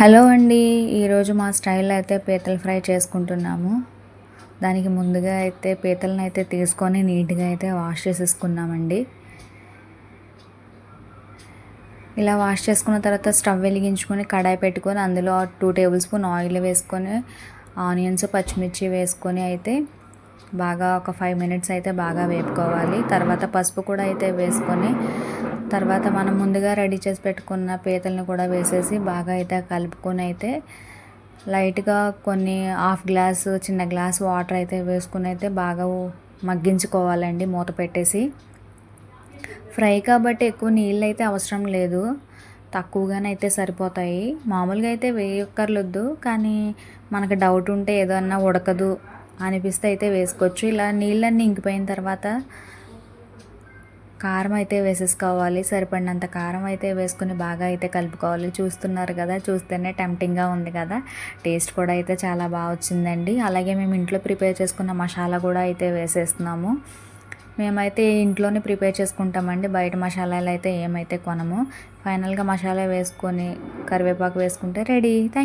Hello అండి. ఈరోజు మా స్టైల్లో అయితే పీతల ఫ్రై చేసుకుంటున్నాము. దానికి ముందుగా అయితే పీతలను అయితే తీసుకొని నీట్గా అయితే వాష్ చేసేసుకున్నామండి. ఇలా వాష్ చేసుకున్న తర్వాత స్టవ్ వెలిగించుకొని కడాయి పెట్టుకొని అందులో టూ టేబుల్ స్పూన్ ఆయిల్ వేసుకొని ఆనియన్స్ పచ్చిమిర్చి వేసుకొని అయితే బాగా ఒక ఫైవ్ మినిట్స్ అయితే బాగా వేపుకోవాలి. తర్వాత పసుపు కూడా అయితే వేసుకొని తర్వాత మనం ముందుగా రెడీ చేసి పెట్టుకున్న పీతల్ని కూడా వేసేసి బాగా అయితే కలుపుకొని అయితే లైట్గా కొన్ని హాఫ్ గ్లాస్ చిన్న గ్లాస్ వాటర్ అయితే వేసుకుని అయితే బాగా మగ్గించుకోవాలండి మూత పెట్టేసి. ఫ్రై కాబట్టి ఎక్కువ నీళ్ళు అయితే అవసరం లేదు. తక్కువగానే అయితే సరిపోతాయి. మామూలుగా అయితే వేయక్కర్లొద్దు కానీ మనకు డౌట్ ఉంటే ఏదన్నా ఉడకదు అనిపిస్తే అయితే వేసుకోవచ్చు. ఇలా నీళ్ళన్నీ ఇంకిపోయిన తర్వాత కారం అయితే వేసేసుకోవాలి. సరిపడినంత కారం అయితే వేసుకుని బాగా అయితే కలుపుకోవాలి. చూస్తున్నారు కదా చూస్తేనే టెంప్టింగ్గా ఉంది కదా. టేస్ట్ కూడా అయితే చాలా బాగా వచ్చిందండి. అలాగే మేము ఇంట్లో ప్రిపేర్ చేసుకున్న మసాలా కూడా అయితే వేసేస్తున్నాము. మేమైతే ఇంట్లోనే ప్రిపేర్ చేసుకుంటామండి. బయట మసాలాలు అయితే ఏమైతే కొనము. ఫైనల్గా మసాలా వేసుకొని కరివేపాకు వేసుకుంటే రెడీ థ్యాంక్